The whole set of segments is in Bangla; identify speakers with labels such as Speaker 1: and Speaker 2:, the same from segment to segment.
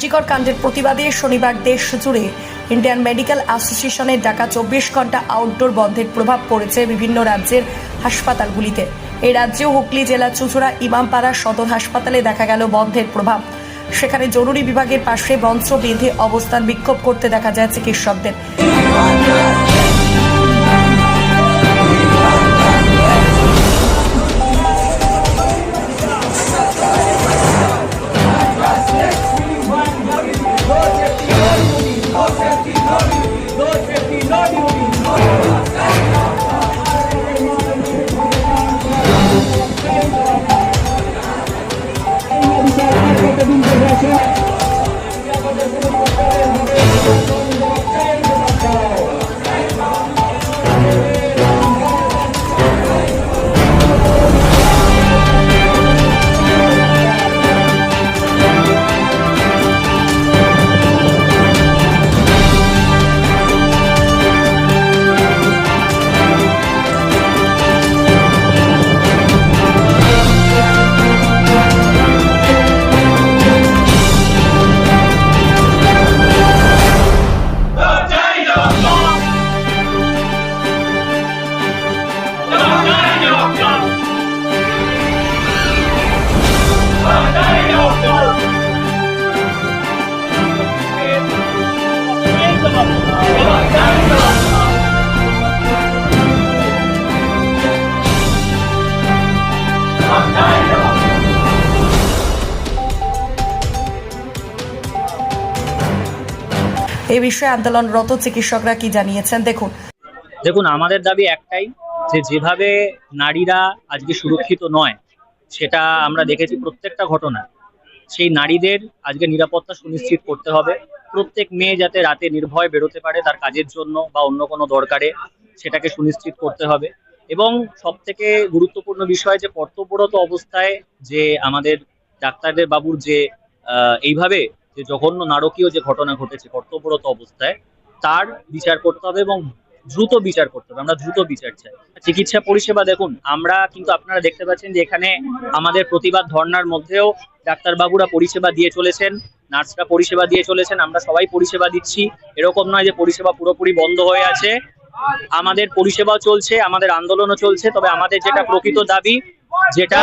Speaker 1: জিকর কাণ্ডের প্রতিবাদে শনিবার দেশ জুড়ে ইন্ডিয়ান মেডিকেল অ্যাসোসিয়েশনের ডাকা চব্বিশ ঘণ্টা আউটডোর বন্ধের প্রভাব পড়েছে বিভিন্ন রাজ্যের হাসপাতালগুলিতে। এই রাজ্যেও হুগলি জেলা চুচুড়া ইমামপাড়া সদর হাসপাতালে দেখা গেল বন্ধের প্রভাব। সেখানে জরুরি বিভাগের পাশে মঞ্চ বেঁধে অবস্থান বিক্ষোভ করতে দেখা যায় চিকিৎসকদের। Kadın Cezası এই বিষয়ে আন্দোলনরত চিকিৎসকরা কি জানিয়েছেন? দেখুন।
Speaker 2: দেখুন, আমাদের দাবি একটাই যে যেভাবে নারীরা আজকে সুরক্ষিত নয়, সেটা আমরা দেখেছি প্রত্যেকটা ঘটনা। সেই নারীদের আজকে নিরাপত্তা সুনিশ্চিত করতে হবে। প্রত্যেক মেয়ে যাতে রাতে নির্ভয় বেরোতে পারে তার কাজের জন্য বা অন্য কোনো দরকারে, সেটাকে সুনিশ্চিত করতে হবে। এবং সব থেকে গুরুত্বপূর্ণ বিষয় যে কর্তব্যরত অবস্থায় যে আমাদের ডাক্তারদের বাবুর যে এইভাবে যে জঘন্য নারকীয় যে ঘটনা ঘটেছে, কর্তব্যরত অবস্থায়, তার বিচার করতে হবে এবং দ্রুত বিচার করতে হবে। আমরা দ্রুত বিচার চাই। চিকিৎসা পরিষেবা দেখুন, আমরা কিন্তু আপনারা দেখতে পাচ্ছেন যে এখানে আমাদের প্রতিবাদ ধর্নার মধ্যেও ডাক্তারবাবুরা পরিষেবা দিয়ে চলেছেন, নার্সরা পরিষেবা দিয়ে চলেছেন, আমরা সবাই পরিষেবা দিচ্ছি। এরকম নয় যে পরিষেবা পুরোপুরি বন্ধ হয়ে আছে। আমাদের পরিষেবা চলছে, আমাদের আন্দোলনও চলছে, তবে আমাদের যেটা প্রকৃত দাবি, যেটা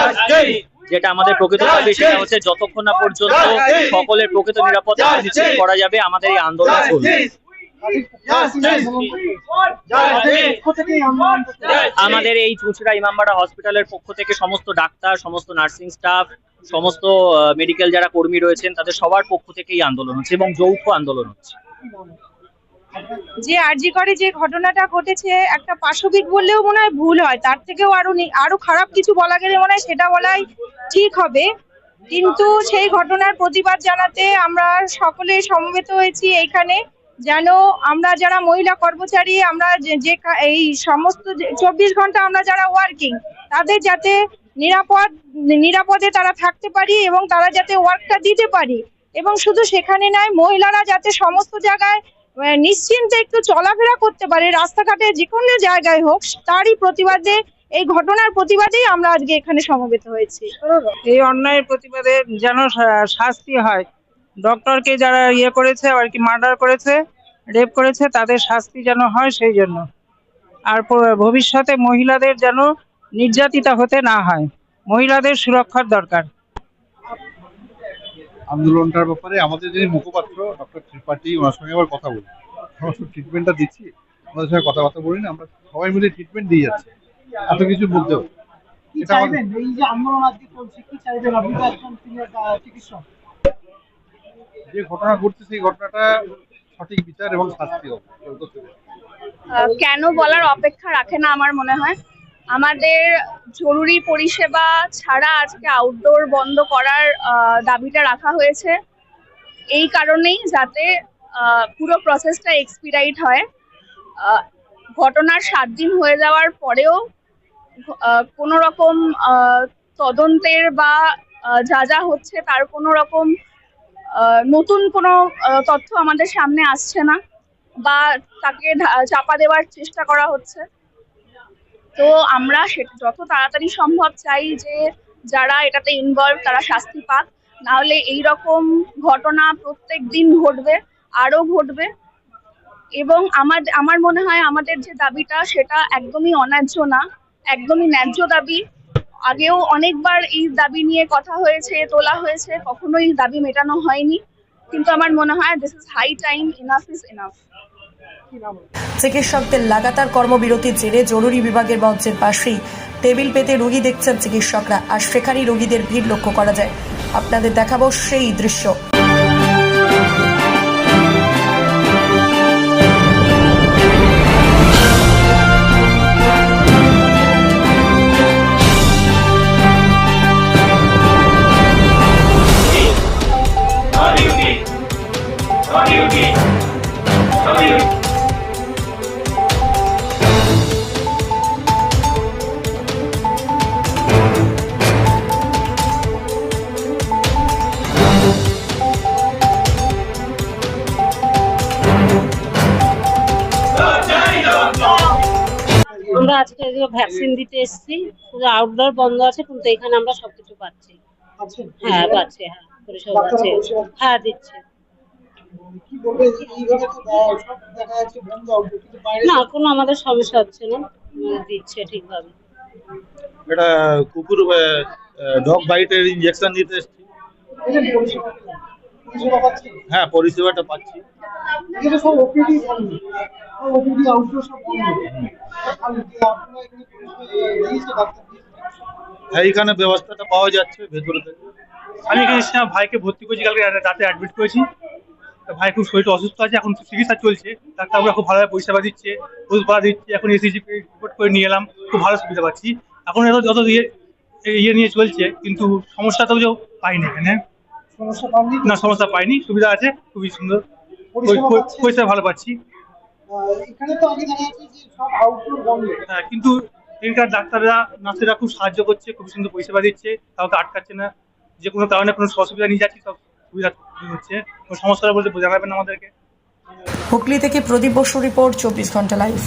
Speaker 2: যেটা আমাদের প্রকৃত দাবি সেটা হচ্ছে যতক্ষণ না পর্যন্ত সকলের প্রকৃত নিরাপত্তা নিশ্চিত করা যাবে আমাদের এই আন্দোলন চলবে আমাদের এই চুঁচুড়া ইমামবাড়া হসপিটালের পক্ষ থেকে সমস্ত ডাক্তার সমস্ত নার্সিং স্টাফ সমস্ত মেডিকেল যারা কর্মী রয়েছেন তাদের সবার পক্ষ থেকে এই আন্দোলন হচ্ছে এবং যৌথ আন্দোলন হচ্ছে।
Speaker 3: যে আরজি করে যে ঘটনাটা ঘটেছে, একটা পাশবিক বললেও মনে হয় ভুল হয়। তার থেকেও আরও আরও খারাপ কিছু বলা গেলে মনে হয় সেটা বলাই ঠিক হবে। কিন্তু সেই ঘটনার প্রতিবাদ জানাতে আমরা সকলে সমবেত হয়েছি এইখানে। যেন আমরা যারা মহিলা কর্মচারী, আমরা যে এই সমস্ত চব্বিশ ঘণ্টা আমরা যারা ওয়ার্কিং তাদের যাতে নিরাপদ, নিরাপদে তারা থাকতে পারি এবং তারা যাতে ওয়ার্কটা দিতে পারি। এবং শুধু সেখানে নয়, মহিলারা যাতে সমস্ত জায়গায় নিশ্চিন্তে একটু চলাফেরা করতে পারে। রাস্তাঘাটে যে কোনো জায়গায় হোক, তারই প্রতিবাদে, এই ঘটনার প্রতিবাদেই আমরা আজকে এখানে সমবেত হয়েছি।
Speaker 4: এই অন্যায়ের প্রতিবাদে যেন শাস্তি হয়। ডক্টরকে যারা ইয়ে করেছে, আর কি মার্ডার করেছে, রেপ করেছে, তাদের শাস্তি যেন হয় সেই জন্য। আর ভবিষ্যতে মহিলাদের যেন নির্যাতিতা হতে না হয়। মহিলাদের সুরক্ষার দরকার।
Speaker 5: আন্দোলনটার ব্যাপারে আমাদের যিনি মুখপাত্র ডক্টর ত্রিপাঠী ওনার সঙ্গে আবার কথা বলি। আমরা শুধু ট্রিটমেন্টটা দিচ্ছি আমাদের সঙ্গে কথাবার্তা বলি না আমরা সবাই মিলে ট্রিটমেন্ট দিয়ে যাচ্ছি। এত কিছু এটা
Speaker 6: এই যে আন্দোলন আজকে চলছে কি চাইবেন? আপনি একজন চিকিৎসক।
Speaker 5: যে ঘটনা ঘটছে সেই ঘটনাটা সঠিক বিচার এবং শাস্তি হবে
Speaker 7: কেন বলার অপেক্ষা রাখে না আমার মনে হয়। আমাদের জরুরি পরিষেবা ছাড়া আজকে আউটডোর বন্ধ করার দাবিটা রাখা হয়েছে। এই কারণেই যাতে পুরো প্রসেসটা এক্সপিরাইট হয়। ঘটনার সাত দিন হয়ে যাওয়ার পরেও কোনো রকম তদন্তের বা যা যা হচ্ছে তার কোনো রকম নতুন কোনো তথ্য আমাদের সামনে আসছে না বা তাকে চাপা দেওয়ার চেষ্টা করা হচ্ছে। তো আমরা যত তাড়াতাড়ি সম্ভব চাই যে যারা এটাতে ইনভলভ তারা শাস্তি পাক। নাহলে এই রকম ঘটনা প্রত্যেক দিন ঘটবে আরও ঘটবে। এবং আমার আমার মনে হয় আমাদের যে দাবিটা সেটা একদমই অন্যায্য না, একদমই ন্যায্য দাবি। আগেও অনেকবার এই দাবি নিয়ে কথা হয়েছে, তোলা হয়েছে, কখনোই দাবি মেটানো হয়নি। কিন্তু আমার মনে হয় this is high time enough is enough
Speaker 1: চিকিৎসকদের লাগাতার কর্মবিরতির জেরে জরুরি বিভাগের মঞ্চের পাশেই টেবিল পেতে রোগী দেখছেন চিকিৎসকরা। আর সেখানেই রোগীদের ভিড় লক্ষ্য করা যায়। আপনাদের দেখাবো সেই দৃশ্য।
Speaker 8: আমরা আজকে ভ্যাকসিন দিতে এসেছি শুধু আউটডোর বন্ধ আছে কিন্তু এখানে আমরা সবকিছু পাচ্ছি। হ্যাঁ পাচ্ছি হ্যাঁ পরিষেবা পাচ্ছি। হ্যাঁ দিচ্ছে। না কোনো আমাদের সমস্যা হচ্ছে না। দিচ্ছে ঠিকভাবে।
Speaker 9: এটা কুকুর ডগ বাইটের ইঞ্জেকশন নিতে এসেছি। হ্যাঁ পরিষেবাটা পাচ্ছি। হ্যাঁ এইখানে ব্যবস্থাটা পাওয়া যাচ্ছে ভেতরে থেকে।
Speaker 10: আমি এখানে এসেছিলাম ভাইকে ভর্তি করেছি কালকে রাতে- অ্যাডমিট করেছি। তা ভাই খুব শরীরটা অসুস্থ আছে এখন চিকিৎসা চলছে। ডাক্তারবাবুরা খুব ভালোভাবে পরিষেবা দিচ্ছে ওষুধ দিচ্ছে এখন এসিজি রিপোর্ট করে নিয়ে এলাম। খুব ভালো সুবিধা পাচ্ছি। এখন এত যত ইয়ে ইয়ে নিয়ে চলছে কিন্তু সমস্যা তো কেউ পাইনি এখানে। না সমস্যা পাইনি। সুবিধা আছে খুবই সুন্দর।
Speaker 6: পরিষেবা
Speaker 10: ভালো পাচ্ছি।
Speaker 6: আহ, এখানে তো আগে দেখা যাচ্ছে যে সব আউটডোর বন্ধ
Speaker 10: হ্যাঁ, কিন্তু এখানকার ডাক্তাররা নার্সেরা খুব সাহায্য করছে খুব সুন্দর পরিষেবা দিচ্ছে কাউকে আটকাচ্ছে না। যে কোনো কারণে কোনো অসুবিধা নিয়ে যাচ্ছি সব সুবিধা হচ্ছে। কোনো সমস্যা বলতে জানাবেন আমাদেরকে।
Speaker 1: হুগলি থেকে প্রদীপ বসু রিপোর্ট চব্বিশ ঘণ্টা লাইভ